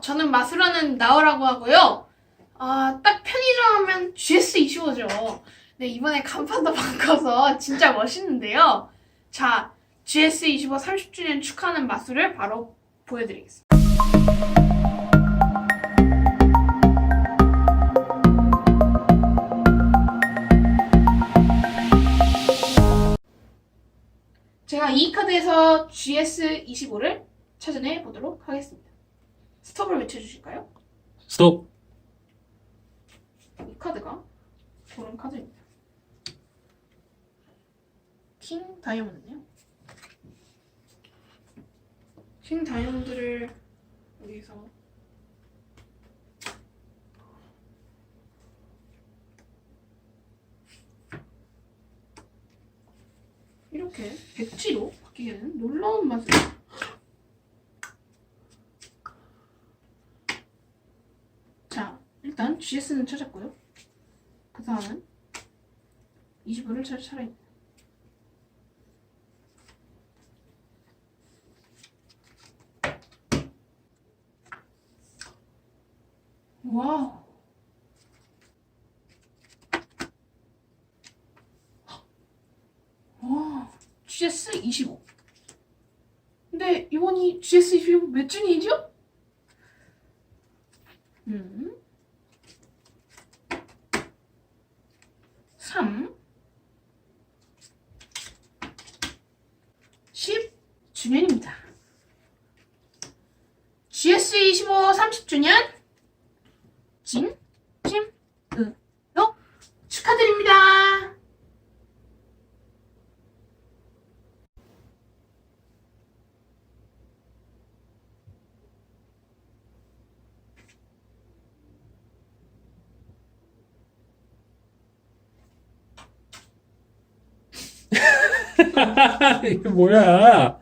저는 마수라는 나오라고 하고요. 아, 딱 편의점 하면 GS25죠. 네, 이번에 간판도 바꿔서 진짜 멋있는데요. 자, GS25 30주년 축하하는 마수를 바로 보여드리겠습니다. 제가 이 카드에서 GS25를 찾아내 보도록 하겠습니다. 스톱을 외쳐주실까요? 스톱. 이 카드가 고른 카드입니다. 킹 다이아몬드네요. 킹 다이아몬드를 여기서 이렇게 백지로 바뀌게 되는 놀라운 맛을 자, 일단 GS는 찾았고요. 그 다음은 25를 찾을 차례입니다. 와우. 와, GS 25. 근데 이번이 GS 25 몇 주년이죠? 음. 3 10 주년입니다. GS25 30주년 진, 찜, 으, 로 축하드립니다. 이게 뭐야?